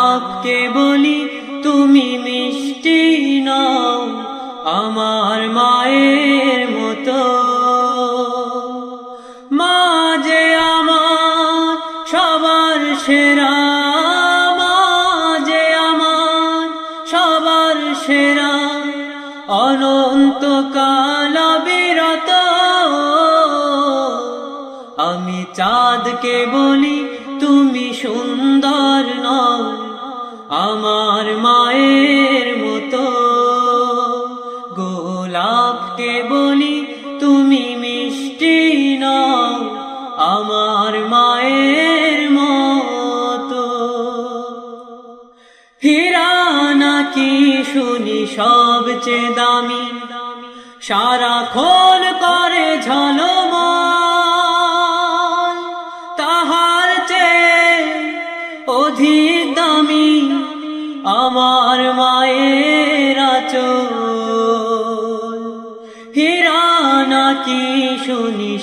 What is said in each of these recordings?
গোলাপকে বলি, তুমি মিষ্টি নও, আমার মায়ের মতো। মা যে আমার সবার সেরা মা যে আমার সবার সেরা অনন্ত কাল বিরত আমি চাঁদকে বলি, তুমি সুন্দর নও। আমার মায়ের মতো। গোলাপকে বলি তুমি মিষ্টি নাও, আমার মায়ের মতো। হীরা নাকি শুনি সবচেয়ে দামি? সারাক্ষণ করে ঝলম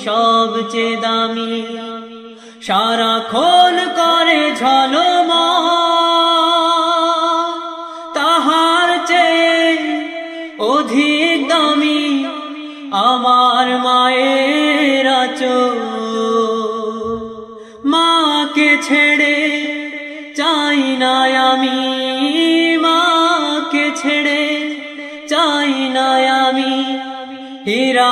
সবচেয়ে দামি। সারাক্ষণ করে ঝলম। তাহার চেয়ে অধিক দামি আমার মায়ের মাকে ছেড়ে চাই না আমি। মাকে ছেড়ে চাই না আমি। হীরা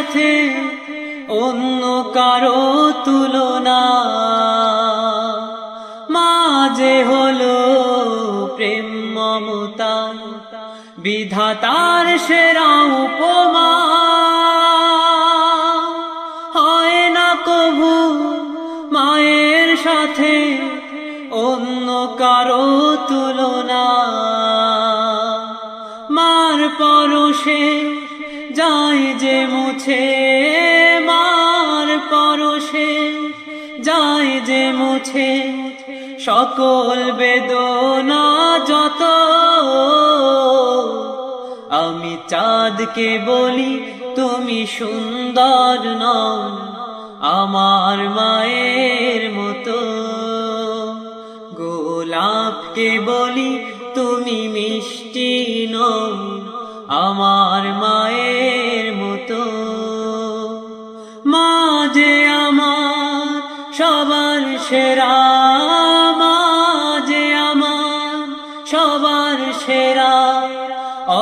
সাথে অন্য কারও তুলনা। মা যে হলো প্রেম মমতা, বিধাতার সেরা উপমা। হয় না কবু মায়ের সাথে অন্য কারও তুলনা। মার পরশে যায় যে মুছে মার পরশে, যায় যে মুছে সকল বেদনা যত। আমি চাঁদকে বলি, তুমি সুন্দর নও, আমার মায়ের মতো। গোলাপকে বলি, তুমি মিষ্টি নও। আমার মায়ের মতো। মা যে আমার সবার সেরা মা যে আমার সবার সেরা।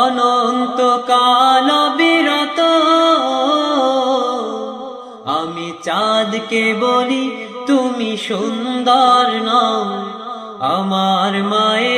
অনন্ত কাল বিরত আমি চাঁদকে বলি, তুমি সুন্দর নও। আমার মায়ের